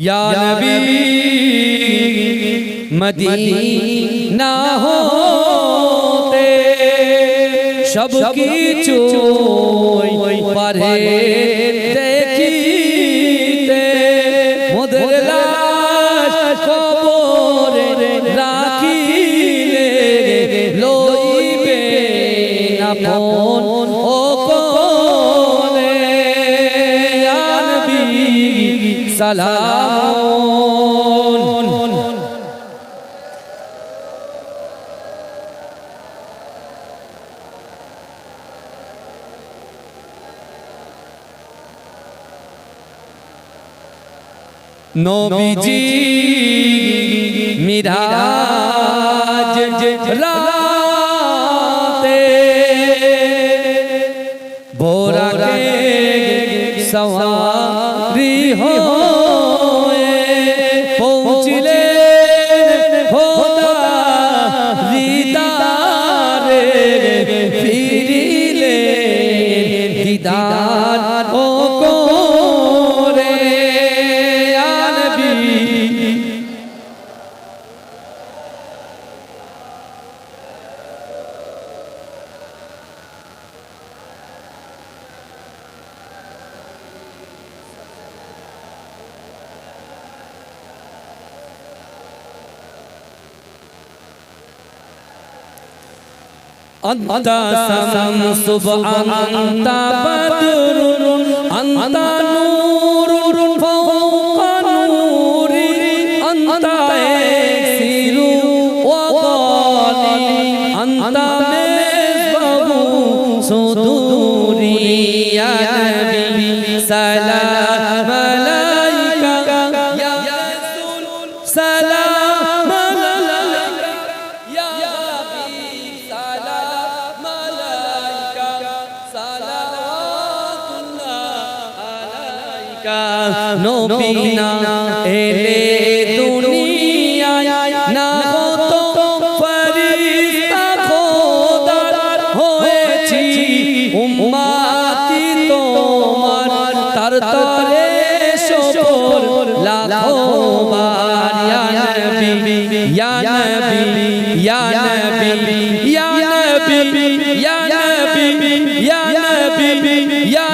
یا نبی مدینہ ہوتے سب کی چوئی پرے دیکھیتے مدر لاش کو بورے راکھیلے لوئی بے نہ সালাম। নবীজি মিরাজ রাতে বোরাকে সওয়ারি হো أنت شمس أنت بدر أنت نور فوق نوري أنت يسير وغالي أنت مصباح صدوري يا نبي سلام কা নবী না এলে দুনিয়ায় না হতো ফরিস্তা খোদার হয়েছি, উম্মাতি তোমার। তার তরে সকল লাখো বার, ইয়া নবী ইয়া নবী ইয়া নবী ইয়া নবী ইয়া নবী ইয়া নবী, ইয়া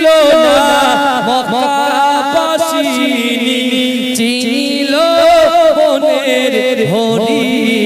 ছিল না মক্কাবাসিনী। ছিল মনের হরিণী।